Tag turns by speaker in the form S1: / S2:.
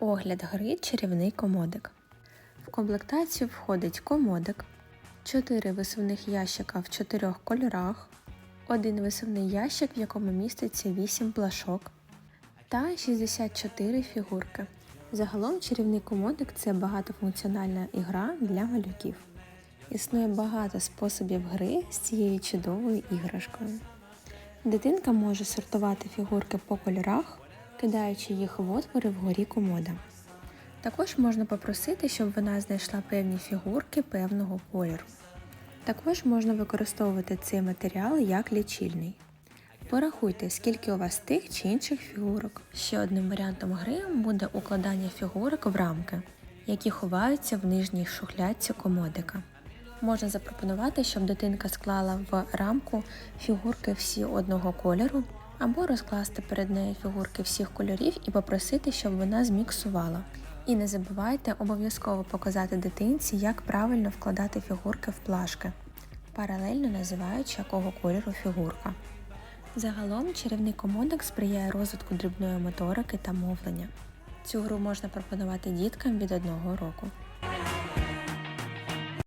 S1: Огляд гри чарівний комодик. В комплектацію входить комодик, 4 висувних ящика в 4 кольорах, один висувний ящик, в якому міститься 8 плашок та 64 фігурки. Загалом чарівний комодик це багатофункціональна ігра для малюків. Існує багато способів гри з цією чудовою іграшкою. Дитинка може сортувати фігурки по кольорах, кидаючи їх в отвори вгорі комода. Також можна попросити, щоб вона знайшла певні фігурки певного кольору. Також можна використовувати цей матеріал як лічильний. Порахуйте, скільки у вас тих чи інших фігурок. Ще одним варіантом гри буде укладання фігурок в рамки, які ховаються в нижній шухлядці комодика. Можна запропонувати, щоб дитинка склала в рамку фігурки всі одного кольору, або розкласти перед нею фігурки всіх кольорів і попросити, щоб вона зміксувала. І не забувайте обов'язково показати дитинці, як правильно вкладати фігурки в плашки, паралельно називаючи якого кольору фігурка. Загалом чарівний комодик сприяє розвитку дрібної моторики та мовлення. Цю гру можна пропонувати діткам від одного року.